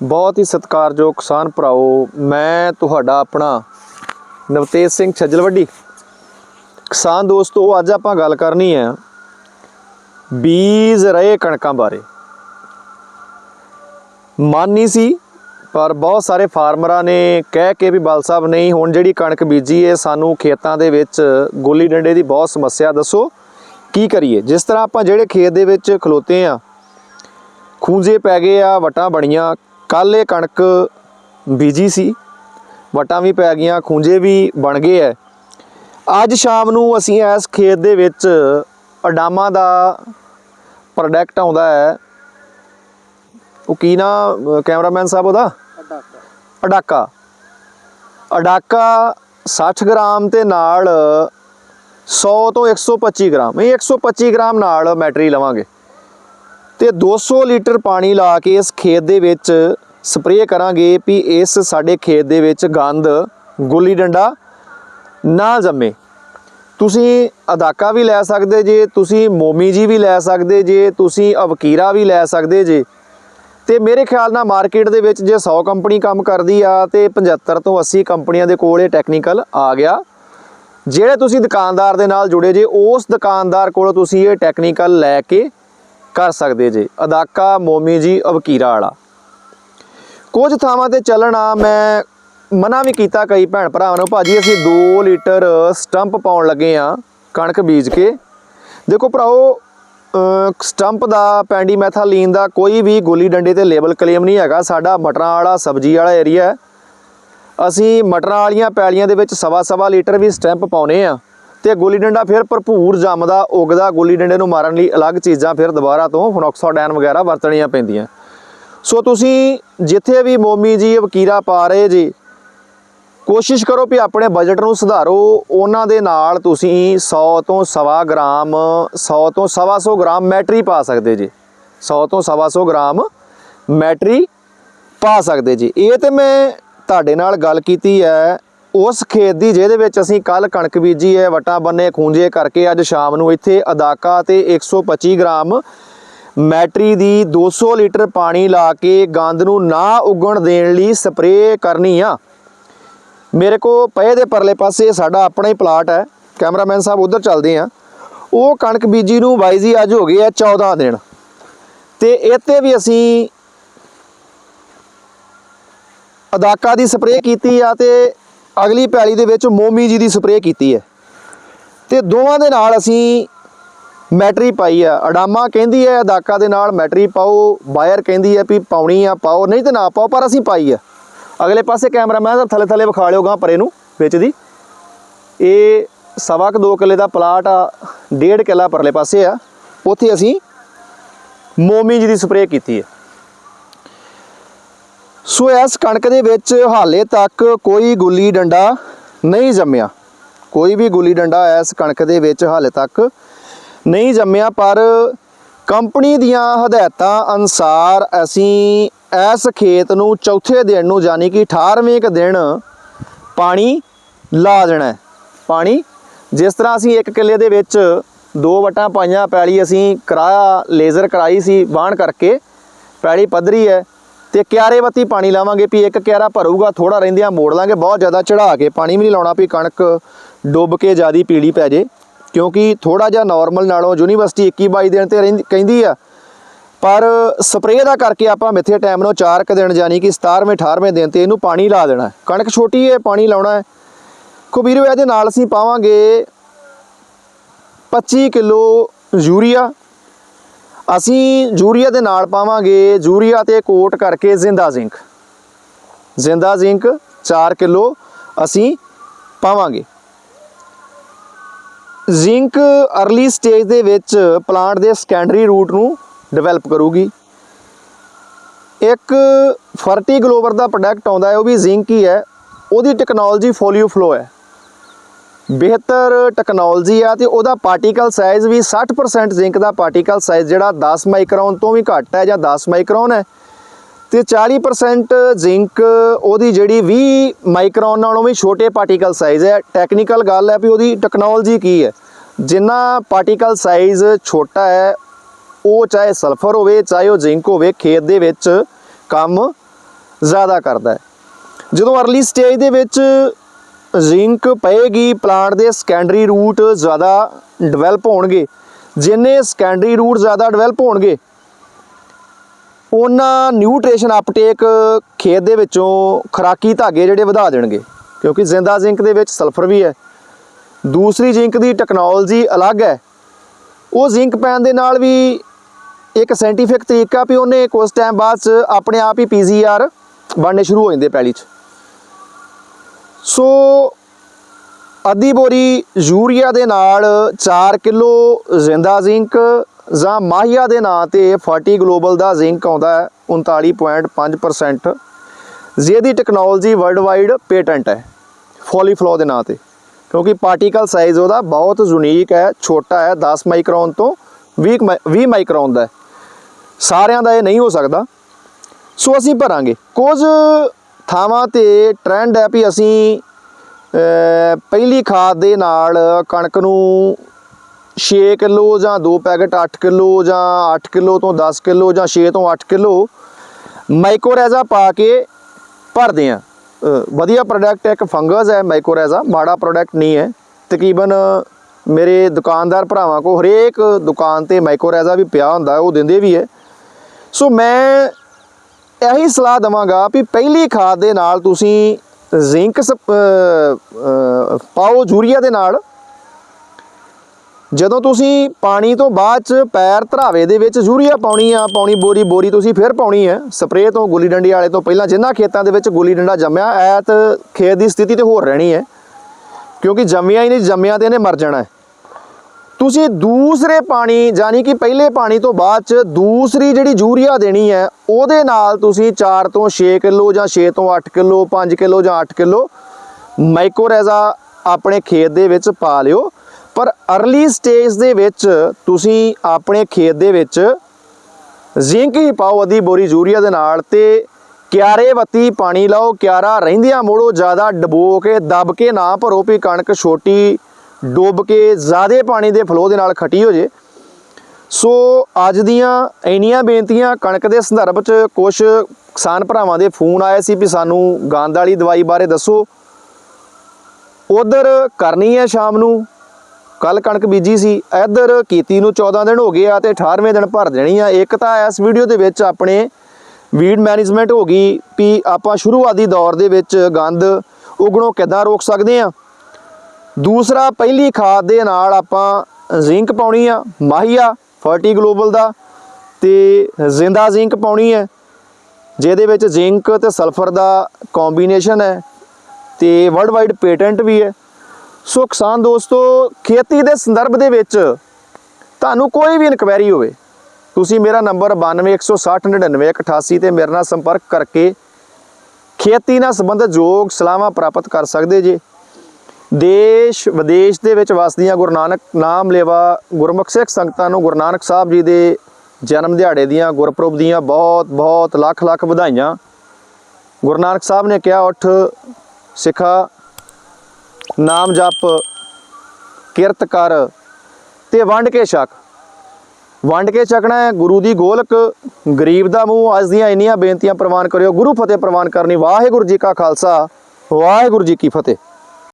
ਬਹੁਤ ਹੀ ਸਤਿਕਾਰਯੋਗ ਕਿਸਾਨ ਭਰਾਓ, ਮੈਂ ਤੁਹਾਡਾ ਆਪਣਾ ਨਵਤੇਜ ਸਿੰਘ ਛੱਜਲਵੱਡੀ। ਕਿਸਾਨ ਦੋਸਤੋ, ਅੱਜ ਆਪਾਂ ਗੱਲ ਕਰਨੀ ਹੈ ਬੀਜ ਰਹੇ ਕਣਕਾਂ ਬਾਰੇ। ਮਨ ਨਹੀਂ ਸੀ, ਪਰ ਬਹੁਤ ਸਾਰੇ ਫਾਰਮਰਾਂ ਨੇ ਕਹਿ ਕੇ ਵੀ ਬਲ ਸਾਹਿਬ, ਨਹੀਂ, ਹੁਣ ਜਿਹੜੀ ਕਣਕ ਬੀਜੀ ਹੈ ਸਾਨੂੰ ਖੇਤਾਂ ਦੇ ਵਿੱਚ ਗੋਲੀ ਡੰਡੇ ਦੀ ਬਹੁਤ ਸਮੱਸਿਆ, ਦੱਸੋ ਕੀ ਕਰੀਏ? ਜਿਸ ਤਰ੍ਹਾਂ ਆਪਾਂ ਜਿਹੜੇ ਖੇਤ ਦੇ ਵਿੱਚ ਖਲੋਤੇ ਆ, ਖੂੰਜੇ ਪੈ ਗਏ ਆ, ਵਟਾਂ ਬਣੀਆਂ ਕੱਲ ਇਹ ਕਣਕ ਬੀਜੀ ਸੀ ਵਟਾਂ ਵੀ ਪੈ ਗਈਆਂ ਖੂੰਜੇ ਵੀ ਬਣ ਗਏ ਐ। ਅੱਜ ਸ਼ਾਮ ਨੂੰ ਅਸੀਂ ਇਸ ਖੇਤ ਦੇ ਵਿੱਚ ਅਡਾਮਾ ਦਾ ਪ੍ਰੋਡਕਟ ਆਉਂਦਾ ਹੈ ਉਹ ਕੀ ਨਾ ਕੈਮਰਾਮੈਨ ਸਾਹਿਬ ਉਹਦਾ? ਅਡਾਕਾ। ਅਡਾਕਾ। 60 ਗ੍ਰਾਮ ਤੇ ਨਾਲ 100 ਤੋਂ 125 ਗ੍ਰਾਮ ਇਹ 125 ਗ੍ਰਾਮ ਨਾਲ ਮੈਟਰੀ ਲਵਾਂਗੇ। ਤੇ 200 ਲੀਟਰ ਪਾਣੀ ਲਾ ਕੇ ਇਸ ਖੇਤ ਦੇ ਵਿੱਚ ਸਪਰੇਅ ਕਰਾਂਗੇ ਵੀ ਇਸ ਸਾਡੇ ਖੇਤ ਦੇ ਵਿੱਚ ਗੰਦ, ਗੁੱਲੀ ਡੰਡਾ ਨਾ ਜੰਮੇ। ਤੁਸੀਂ ਅਦਾਕਾ ਵੀ ਲੈ ਸਕਦੇ ਜੇ, ਤੁਸੀਂ ਮੋਮੀ ਜੀ ਵੀ ਲੈ ਸਕਦੇ ਜੇ, ਤੁਸੀਂ ਅਵਕੀਰਾ ਵੀ ਲੈ ਸਕਦੇ ਜੇ। ਤੇ ਮੇਰੇ ਖਿਆਲ ਨਾਲ ਮਾਰਕੀਟ ਦੇ ਵਿੱਚ ਜੇ 100 ਕੰਪਨੀ ਕੰਮ ਕਰਦੀ ਆ ਤੇ 75 ਤੋਂ 80 ਕੰਪਨੀਆਂ ਦੇ ਕੋਲ ਇਹ ਟੈਕਨੀਕਲ ਆ ਗਿਆ। ਜਿਹੜੇ ਤੁਸੀਂ ਦੁਕਾਨਦਾਰ ਦੇ ਨਾਲ ਜੁੜੇ ਜੇ, ਉਸ ਦੁਕਾਨਦਾਰ ਕੋਲ ਤੁਸੀਂ ਇਹ ਟੈਕਨੀਕਲ ਲੈ ਕੇ ਕਰ ਸਕਦੇ ਜੇ। ਅਦਾਕਾ ਮੋਮੀ ਜੀ, ਅਵਕੀਰਾ ਵਾਲਾ। ਕੁਝ ਥਾਵਾਂ ਤੇ ਚੱਲਣਾ ਮੈਂ ਮਨਾ ਵੀ ਕੀਤਾ ਕਈ ਭੈਣ ਭਰਾਵਾਂ ਨੂੰ, ਭਾਜੀ ਅਸੀਂ 2 ਲੀਟਰ ਸਟੰਪ ਪਾਉਣ ਲੱਗੇ ਆ ਕਣਕ ਬੀਜ ਕੇ। ਦੇਖੋ ਭਰਾਓ ਸਟੰਪ ਦਾ, ਪੈਂਡੀਮੈਥਾਲੀਨ ਦਾ ਕੋਈ ਵੀ ਗੋਲੀ ਡੰਡੇ ਤੇ ਲੇਬਲ ਕਲੇਮ ਨਹੀਂ ਹੈਗਾ। ਸਾਡਾ ਮਟਰਾਂ ਵਾਲਾ, ਸਬਜ਼ੀ ਵਾਲਾ ਏਰੀਆ ਹੈ। ਅਸੀਂ ਮਟਰਾਂ ਵਾਲੀਆਂ ਪੈਲੀਆਂ ਦੇ ਵਿੱਚ ਸਵਾ ਸਵਾ ਲੀਟਰ ਵੀ ਸਟੈਂਪ ਪਾਉਨੇ ਆ। ਤੇ ਗੋਲੀ ਡੰਡਾ ਫਿਰ ਭਰਪੂਰ ਜੰਮਦਾ, ਉਗਦਾ, ਗੋਲੀ ਡੰਡੇ ਨੂੰ ਮਾਰਨ ਲਈ ਅਲੱਗ ਚੀਜ਼ਾਂ ਫਿਰ ਦੁਬਾਰਾ ਤੋਂ ਫਨੋਕਸਾਡੈਨ ਵਗੈਰਾ ਵਰਤਣੀਆਂ ਪੈਂਦੀਆਂ। ਸੋ ਤੁਸੀਂ ਜਿੱਥੇ ਵੀ ਮੋਮੀ ਜੀ, ਵਕੀਰਾ ਪਾ ਰਹੇ ਜੀ, ਕੋਸ਼ਿਸ਼ ਕਰੋ ਵੀ ਆਪਣੇ ਬਜਟ ਨੂੰ ਸੁਧਾਰੋ। ਉਹਨਾਂ ਦੇ ਨਾਲ ਤੁਸੀਂ 100 ਤੋਂ ਸਵਾ ਗ੍ਰਾਮ 100 ਤੋਂ ਸਵਾ ਸੌ ਗ੍ਰਾਮ ਮੈਟਰੀ ਪਾ ਸਕਦੇ ਜੀ। 100 ਤੋਂ ਸਵਾ ਸੌ ਗ੍ਰਾਮ ਮੈਟਰੀ ਪਾ ਸਕਦੇ ਜੀ। ਇਹ ਤੇ ਮੈਂ ਤੁਹਾਡੇ ਨਾਲ ਗੱਲ ਕੀਤੀ ਹੈ ਉਸ ਖੇਤ ਦੀ, ਜਿਹਦੇ ਵਿੱਚ ਅਸੀਂ ਕੱਲ ਕਣਕ ਬੀਜੀ ਹੈ, ਵਟਾਂ ਬੰਨੇ, ਖੂੰਜੇ ਕਰਕੇ ਅੱਜ ਸ਼ਾਮ ਨੂੰ ਇੱਥੇ ਅਦਾਕਾ ਤੇ 125 ਗ੍ਰਾਮ ਮੈਟਰੀ ਦੀ 200 ਲੀਟਰ ਪਾਣੀ ਲਾ ਕੇ ਗੰਦ ਨੂੰ ਨਾ ਉਗਣ ਦੇਣ ਲਈ ਸਪਰੇਅ ਕਰਨੀ ਆ। ਮੇਰੇ ਕੋ ਪਏ ਦੇ ਪਰਲੇ ਪਾਸੇ ਸਾਡਾ ਆਪਣਾ ਹੀ ਪਲਾਟ ਹੈ। ਕੈਮਰਾਮੈਨ ਸਾਹਿਬ ਉਧਰ ਚੱਲਦੇ ਆ। ਉਹ ਕਣਕ ਬੀਜੀ ਨੂੰ ਬਾਈ ਜੀ ਅੱਜ ਹੋ ਗਏ ਆ 14 ਦਿਨ। ਤੇ ਇੱਥੇ ਵੀ ਅਸੀਂ ਅਦਾਕਾ ਦੀ ਸਪਰੇਅ ਕੀਤੀ ਆ ਤੇ ਅਗਲੀ ਪੈਲੀ ਦੇ ਵਿੱਚ ਮੋਮੀ ਜੀ ਦੀ ਸਪਰੇਅ ਕੀਤੀ ਹੈ। ਤੇ ਦੋਵਾਂ ਦੇ ਨਾਲ ਅਸੀਂ ਮੈਟਰੀ ਪਾਈ ਆ। ਅਡਾਮਾ ਕਹਿੰਦੀ ਹੈ, ਅਦਾਕਾ ਦੇ ਨਾਲ ਮੈਟਰੀ ਪਾਓ। ਬਾਇਰ ਕਹਿੰਦੀ ਹੈ ਵੀ ਪਾਉਣੀ ਆ, ਪਾਓ। ਨਹੀਂ ਤੇ ਨਾ ਪਾਓ, ਪਰ ਅਸੀਂ ਪਾਈ ਆ। ਅਗਲੇ ਪਾਸੇ ਕੈਮਰਾਮੈਨ ਦਾ ਥੱਲੇ ਥੱਲੇ ਵਿਖਾ ਲਿਓ ਗਾਂ ਪਰੇ ਨੂੰ, ਵਿੱਚ ਦੀ। ਇਹ ਸਵਾ ਕੁ ਦੋ ਕਿੱਲੇ ਦਾ ਪਲਾਟ ਆ, ਡੇਢ ਕਿੱਲਾ ਪਰਲੇ ਪਾਸੇ ਆ। ਉੱਥੇ ਅਸੀਂ ਮੋਮੀ ਜੀ ਦੀ ਸਪਰੇਅ ਕੀਤੀ ਹੈ। ਸੋ ਇਸ ਕਣਕ ਦੇ ਵਿੱਚ ਹਾਲੇ ਤੱਕ ਕੋਈ ਗੁੱਲੀ ਡੰਡਾ ਨਹੀਂ ਜੰਮਿਆ। ਕੋਈ ਵੀ ਗੁੱਲੀ ਡੰਡਾ ਇਸ ਕਣਕ ਦੇ ਵਿੱਚ ਹਾਲੇ ਤੱਕ ਨਹੀਂ ਜੰਮਿਆ, ਪਰ ਕੰਪਨੀ ਦੀਆਂ ਹਦਾਇਤਾਂ ਅਨੁਸਾਰ ਅਸੀਂ ਇਸ ਖੇਤ ਨੂੰ ਚੌਥੇ ਦਿਨ ਨੂੰ ਯਾਨੀ ਕਿ 18ਵੇਂ ਕ ਦਿਨ ਪਾਣੀ ਲਾ ਦੇਣਾ ਪਾਣੀ, ਜਿਸ ਤਰ੍ਹਾਂ ਅਸੀਂ ਇੱਕ ਕਿੱਲੇ ਦੇ ਵਿੱਚ ਦੋ ਵਟਾਂ ਪਾਈਆਂ, ਪੈਲੀ ਅਸੀਂ ਕਰਾਇਆ, ਲੇਜ਼ਰ ਕਰਾਈ ਸੀ ਬਾਣ ਕਰਕੇ, ਪੈਲੀ ਪੱਧਰੀ ਹੈ। ਤੇ ਕਿਆਰੇ ਬੱਤੀ ਪਾਣੀ ਲਾਵਾਂਗੇ, ਵੀ ਇੱਕ ਕਿਆਰਾ ਭਰੂਗਾ ਥੋੜਾ ਰਹਿੰਦਿਆਂ ਮੋੜ ਲਾਂਗੇ, ਬਹੁਤ ਜ਼ਿਆਦਾ ਚੜਾ ਕੇ ਪਾਣੀ ਵੀ ਨਹੀਂ ਲਾਉਣਾ, ਵੀ ਕਣਕ ਡੁੱਬ ਕੇ ਜਿਆਦੀ ਪੀਲੀ ਪੈ ਜੇ। ਕਿਉਂਕਿ ਥੋੜਾ ਜਿਹਾ ਨਾਰਮਲ ਨਾਲੋਂ ਯੂਨੀਵਰਸਿਟੀ 21 22 ਦਿਨ ਤੇ ਰਹਿੰਦੀ, ਕਹਿੰਦੀ ਆ। ਪਰ ਸਪਰੇਅ ਦਾ ਕਰਕੇ ਆਪਾਂ ਮਿੱਥੇ ਟਾਈਮ ਨੂੰ 4 ਕ ਦਿਨ ਯਾਨੀ ਕਿ 17ਵੇਂ 18ਵੇਂ ਦਿਨ ਤੇ ਇਹਨੂੰ ਪਾਣੀ ਲਾ ਦੇਣਾ। ਕਣਕ ਛੋਟੀ ਹੈ ਪਾਣੀ ਲਾਉਣਾ ਹੈ ਕੁਬੀਰ ਇਹਦੇ ਨਾਲ ਅਸੀਂ ਪਾਵਾਂਗੇ 25 ਕਿਲੋ ਯੂਰੀਆ। ਅਸੀਂ ਯੂਰੀਆ ਦੇ ਨਾਲ ਪਾਵਾਂਗੇ ਯੂਰੀਆ ਤੇ ਕੋਟ ਕਰਕੇ ਜ਼ਿੰਦਾ ਜ਼ਿੰਕ। ਜ਼ਿੰਦਾ ਜ਼ਿੰਕ 4 ਕਿਲੋ ਅਸੀਂ ਪਾਵਾਂਗੇ। ਜ਼ਿੰਕ ਅਰਲੀ ਸਟੇਜ ਦੇ ਵਿੱਚ ਪਲਾਂਟ ਦੇ ਸੈਕੰਡਰੀ ਰੂਟ ਨੂੰ ਡਿਵੈਲਪ ਕਰੂਗੀ। ਇੱਕ ਫਰਟੀ ਗਲੋਬਰ ਦਾ ਪ੍ਰੋਡਕਟ ਆਉਂਦਾ ਹੈ, ਉਹ ਵੀ ਜ਼ਿੰਕ ਹੀ ਹੈ। ਉਹਦੀ ਟੈਕਨੋਲੋਜੀ ਫੋਲੀਓ ਫਲੋ ਹੈ। ਬਿਹਤਰ ਟੈਕਨੋਲੋਜੀ ਆ ਤੇ ਉਹਦਾ ਪਾਰਟੀਕਲ ਸਾਈਜ਼ ਵੀ 60% ਜ਼ਿੰਕ ਦਾ ਪਾਰਟੀਕਲ ਸਾਈਜ਼ ਜਿਹੜਾ 10 ਮਾਈਕਰੋਨ ਤੋਂ ਵੀ ਘੱਟ ਹੈ ਜਾਂ 10 ਮਾਈਕਰੋਨ ਹੈ। ਤੇ 40% ਜ਼ਿੰਕ ਉਹਦੀ ਜਿਹੜੀ 20 ਮਾਈਕਰੋਨ ਨਾਲੋਂ ਵੀ ਛੋਟੇ ਪਾਰਟੀਕਲ ਸਾਈਜ਼ ਹੈ। ਟੈਕਨੀਕਲ ਗੱਲ ਹੈ ਵੀ ਉਹਦੀ ਟੈਕਨੋਲੋਜੀ ਕੀ ਹੈ। ਜਿੰਨਾ ਪਾਰਟੀਕਲ ਸਾਈਜ਼ ਛੋਟਾ ਹੈ, ਉਹ ਚਾਹੇ ਸਲਫਰ ਹੋਵੇ, ਚਾਹੇ ਉਹ ਜ਼ਿੰਕ ਹੋਵੇ, ਖੇਤ ਦੇ ਵਿੱਚ ਕੰਮ ਜ਼ਿਆਦਾ ਕਰਦਾ ਹੈ। ਜਦੋਂ ਅਰਲੀ ਸਟੇਜ ਦੇ ਵਿੱਚ ਜ਼ਿੰਕ ਪਏਗੀ ਪਲਾਂਟ ਦੇ ਸੈਕੰਡਰੀ ਰੂਟ ਜ਼ਿਆਦਾ ਡਿਵੈਲਪ ਹੋਣਗੇ। ਜਿੰਨੇ ਸੈਕੰਡਰੀ ਰੂਟ ਜ਼ਿਆਦਾ ਡਿਵੈਲਪ ਹੋਣਗੇ, ਉਹਨਾਂ ਨਿਊਟ੍ਰੀਸ਼ਨ ਅਪਟੇਕ ਖੇਤ ਦੇ ਵਿੱਚੋਂ ਖਰਾਕੀ ਧਾਗੇ ਜਿਹੜੇ ਵਧਾ ਦੇਣਗੇ, ਕਿਉਂਕਿ ਜ਼ਿੰਦਾ ਜ਼ਿੰਕ ਦੇ ਵਿੱਚ ਸਲਫਰ ਵੀ ਹੈ। ਦੂਸਰੀ ਜ਼ਿੰਕ ਦੀ ਟੈਕਨੋਲੋਜੀ ਅਲੱਗ ਹੈ। ਉਹ ਜ਼ਿੰਕ ਪੈਣ ਦੇ ਨਾਲ ਵੀ ਇੱਕ ਸਾਇੰਟੀਫਿਕ ਤਰੀਕਾ ਵੀ ਉਹਨੇ ਕੁਝ ਟਾਈਮ ਬਾਅਦ 'ਚ ਆਪਣੇ ਆਪ ਹੀ ਪੀਜ਼ੀਆਰ ਬਣਨੇ ਸ਼ੁਰੂ ਹੋ ਜਾਂਦੇ ਪੈਲੀ 'ਚ। ਸੋ ਅੱਧੀ ਬੋਰੀ ਯੂਰੀਆ ਦੇ ਨਾਲ 4 ਕਿਲੋ ਜ਼ਿੰਦਾ ਜ਼ਿੰਕ ਜਾਂ ਮਾਹੀਆ ਦੇ ਨਾਂ ਤੇ 40 ਗਲੋਬਲ ਦਾ ਜ਼ਿੰਕ ਆਉਂਦਾ ਹੈ 39.5% ਜਿਹਦੀ ਟੈਕਨੋਲੋਜੀ ਵਰਲਡ ਵਾਈਡ ਪੇਟੈਂਟ ਹੈ ਫੋਲੀਫਲੋ ਦੇ ਨਾਂ ਤੇ। ਕਿਉਂਕਿ ਪਾਰਟੀਕਲ ਸਾਈਜ਼ ਉਹਦਾ ਬਹੁਤ ਯੂਨੀਕ ਹੈ, ਛੋਟਾ ਹੈ 10 ਮਾਈਕਰੋਨ ਤੋਂ 20 ਮਾਈ- 20 ਮਾਈਕਰੋਨ ਦਾ ਸਾਰਿਆਂ ਦਾ ਇਹ ਨਹੀਂ ਹੋ ਸਕਦਾ। ਸੋ ਅਸੀਂ ਭਰਾਂਗੇ, ਕੁਝ ਥਾਵਾਂ ਤੇ ਟ੍ਰੈਂਡ ਹੈ ਵੀ ਅਸੀਂ ਪਹਿਲੀ ਖਾਦ ਦੇ ਨਾਲ ਕਣਕ ਨੂੰ 6 ਕਿਲੋ ਜਾਂ 2 ਪੈਕਟ 8 ਕਿਲੋ ਜਾਂ 8 ਕਿਲੋ ਤੋਂ 10 ਕਿਲੋ ਜਾਂ 6 ਤੋਂ 8 ਕਿਲੋ ਮਾਈਕੋਰੈਜ਼ਾ ਪਾ ਕੇ ਭਰਦੇ ਆ ਵਧੀਆ ਪ੍ਰੋਡਕਟ ਇੱਕ ਫੰਗਸ ਹੈ ਮਾਈਕੋਰੈਜ਼ਾ ਮਾੜਾ ਪ੍ਰੋਡਕਟ ਨਹੀਂ ਹੈ। ਤਕਰੀਬਨ ਮੇਰੇ ਦੁਕਾਨਦਾਰ ਭਰਾਵਾਂ ਕੋ ਹਰੇਕ ਦੁਕਾਨ ਤੇ ਮਾਈਕੋਰੈਜ਼ਾ ਵੀ ਪਿਆ ਹੁੰਦਾ, ਉਹ ਦਿੰਦੇ ਵੀ ਹੈ। ਸੋ ਮੈਂ ਇਹੀ ਸਲਾਹ ਦਵਾਂਗਾ ਵੀ ਪਹਿਲੀ ਖਾਦ ਦੇ ਨਾਲ ਤੁਸੀਂ ਜ਼ਿੰਕ ਸਪ- ਪਾਓ ਯੂਰੀਆ ਦੇ ਨਾਲ। ਜਦੋਂ ਤੁਸੀਂ ਪਾਣੀ ਤੋਂ ਬਾਅਦ ਚ ਪੈਰ ਧਰਾਵੇ ਦੇ ਵਿੱਚ ਯੂਰੀਆ ਪਾਉਣੀ ਆ, ਪਾਉਣੀ ਬੋਰੀ ਬੋਰੀ ਤੁਸੀਂ ਫਿਰ ਪਾਉਣੀ ਹੈ। ਸਪਰੇਅ ਤੋਂ, ਗੁੱਲੀ ਡੰਡੀ ਵਾਲੇ ਤੋਂ ਪਹਿਲਾਂ ਜਿੰਨਾ ਖੇਤਾਂ ਦੇ ਵਿੱਚ ਗੁੱਲੀ ਡੰਡਾ ਜੰਮਿਆ, ਐਤ ਖੇਤ ਦੀ ਸਥਿਤੀ ਤੇ ਹੋਰ ਰਹਿਣੀ ਹੈ। ਕਿਉਂਕਿ ਜੰਮਿਆ ਹੀ ਨਹੀਂ, ਜੰਮਿਆ ਤੇ ਇਹਨੇ ਮਰ ਜਾਣਾ ਹੈ। ਤੁਸੀਂ ਦੂਸਰੇ ਪਾਣੀ, ਯਾਨੀ ਕਿ ਪਹਿਲੇ ਪਾਣੀ ਤੋਂ ਬਾਅਦ ਚ ਦੂਸਰੀ ਜਿਹੜੀ ਯੂਰੀਆ ਦੇਣੀ ਹੈ, ਉਹਦੇ ਨਾਲ ਤੁਸੀਂ 4 ਤੋਂ 6 ਕਿਲੋ ਜਾਂ 6 ਤੋਂ 8 ਕਿਲੋ 5 ਕਿਲੋ ਜਾਂ 8 ਕਿਲੋ ਮਾਈਕੋਰੈਜ਼ਾ ਆਪਣੇ ਖੇਤ ਦੇ ਵਿੱਚ ਪਾ ਲਿਓ। ਪਰ ਅਰਲੀ ਸਟੇਜ ਦੇ ਵਿੱਚ ਤੁਸੀਂ ਆਪਣੇ ਖੇਤ ਦੇ ਵਿੱਚ ਜ਼ਿੰਕ ਹੀ ਪਾਓ, ਅੱਧੀ ਬੋਰੀ ਯੂਰੀਆ ਦੇ ਨਾਲ ਤੇ ਕਿਆਰੇ ਬੱਤੀ ਪਾਣੀ ਲਾਓ, ਕਿਆਰਾ ਰਹਿੰਦਿਆਂ ਮੋੜੋ, ਜ਼ਿਆਦਾ ਡਬੋ ਕੇ, ਦਬ ਕੇ ਨਾ ਭਰੋ ਵੀ ਕਣਕ ਛੋਟੀ ਡੁੱਬ ਕੇ ਜ਼ਿਆਦੇ ਪਾਣੀ ਦੇ ਫਲੋ ਦੇ ਨਾਲ ਖਟੀ ਹੋ ਜੇ। ਸੋ ਅੱਜ ਦੀਆਂ ਇੰਨੀਆਂ ਬੇਨਤੀਆਂ, ਕਣਕ ਦੇ ਸੰਦਰਭ 'ਚ ਕੁਝ ਕਿਸਾਨ ਭਰਾਵਾਂ ਦੇ ਫੋਨ ਆਏ ਸੀ ਵੀ ਸਾਨੂੰ ਗੰਦ ਵਾਲੀ ਦਵਾਈ ਬਾਰੇ ਦੱਸੋ। ਉਧਰ ਕਰਨੀ ਹੈ ਸ਼ਾਮ ਨੂੰ। ਕੱਲ ਕਣਕ ਬੀਜੀ ਸੀ। ਇੱਧਰ ਕੀਤੀ ਨੂੰ 14 ਦਿਨ ਹੋ ਗਏ ਆ ਤੇ 18ਵੇਂ ਦਿਨ ਭਰ ਦੇਣੀ ਆ। ਇੱਕ ਤਾਂ ਇਸ ਵੀਡੀਓ ਦੇ ਵਿੱਚ ਆਪਣੇ ਵੀਡ ਮੈਨੇਜਮੈਂਟ ਹੋ ਗਈ ਵੀ ਆਪਾਂ ਸ਼ੁਰੂਆਤੀ ਦੌਰ ਦੇ ਵਿੱਚ ਗੰਦ ਉਗਣੋਂ ਕਿੱਦਾਂ ਰੋਕ ਸਕਦੇ ਆ। ਦੂਸਰਾ, ਪਹਿਲੀ ਖਾਦ ਦੇ ਨਾਲ ਆਪਾਂ ਜ਼ਿੰਕ ਪਾਉਣੀ ਆ, ਮਾਹੀਆ 40 ਗਲੋਬਲ ਦਾ, ਤੇ ਜ਼ਿੰਦਾ ਜ਼ਿੰਕ ਪਾਉਣੀ ਹੈ, ਜਿਹਦੇ ਵਿੱਚ ਜ਼ਿੰਕ ਤੇ ਸਲਫਰ ਦਾ ਕੰਬੀਨੇਸ਼ਨ ਹੈ, ਤੇ ਵਰਲਡ ਵਾਈਡ ਪੇਟੈਂਟ ਵੀ ਹੈ। ਸੋ ਕਿਸਾਨ ਦੋਸਤੋ, ਖੇਤੀ ਦੇ ਸੰਦਰਭ ਦੇ ਵਿੱਚ ਤੁਹਾਨੂੰ ਕੋਈ ਵੀ ਇਨਕੁਆਇਰੀ ਹੋਵੇ, ਤੁਸੀਂ ਮੇਰਾ ਨੰਬਰ 9216099188 ਤੇ ਮੇਰੇ ਨਾਲ ਸੰਪਰਕ ਕਰਕੇ ਖੇਤੀ ਨਾਲ ਸੰਬੰਧਿਤ ਯੋਗ ਸਲਾਹਾਂ ਪ੍ਰਾਪਤ ਕਰ ਸਕਦੇ ਜੇ। ਦੇਸ਼ ਵਿਦੇਸ਼ ਦੇ ਵਿੱਚ ਵਸਦੀਆਂ ਗੁਰੂ ਨਾਨਕ ਨਾਮ ਲੇਵਾ ਗੁਰਮੁਖ ਸਿੱਖ ਸੰਗਤਾਂ ਨੂੰ ਗੁਰੂ ਨਾਨਕ ਸਾਹਿਬ ਜੀ ਦੇ ਜਨਮ ਦਿਹਾੜੇ ਦੀਆਂ ਗੁਰਪੁਰਬ ਦੀਆਂ ਬਹੁਤ ਬਹੁਤ ਲੱਖ ਲੱਖ ਵਧਾਈਆਂ। ਗੁਰੂ ਨਾਨਕ ਸਾਹਿਬ ਨੇ ਕਿਹਾ, ਉੱਠ ਸਿੱਖਾ, ਨਾਮ ਜਪ, ਕਿਰਤ ਕਰ ਤੇ ਵੰਡ ਕੇ ਛਕ। ਵੰਡ ਕੇ ਛਕਣਾ ਹੈ, ਗੁਰੂ ਦੀ ਗੋਲਕ ਗਰੀਬ ਦਾ ਮੂੰਹ, ਅੱਜ ਦੀਆਂ ਇੰਨੀਆਂ ਬੇਨਤੀਆਂ ਪ੍ਰਵਾਨ ਕਰਿਓ। ਗੁਰੂ ਫਤਿਹ ਪ੍ਰਵਾਨ ਕਰਨੀ। ਵਾਹਿਗੁਰੂ ਜੀ ਕਾ ਖਾਲਸਾ, ਵਾਹਿਗੁਰੂ ਜੀ ਕੀ ਫਤਿਹ।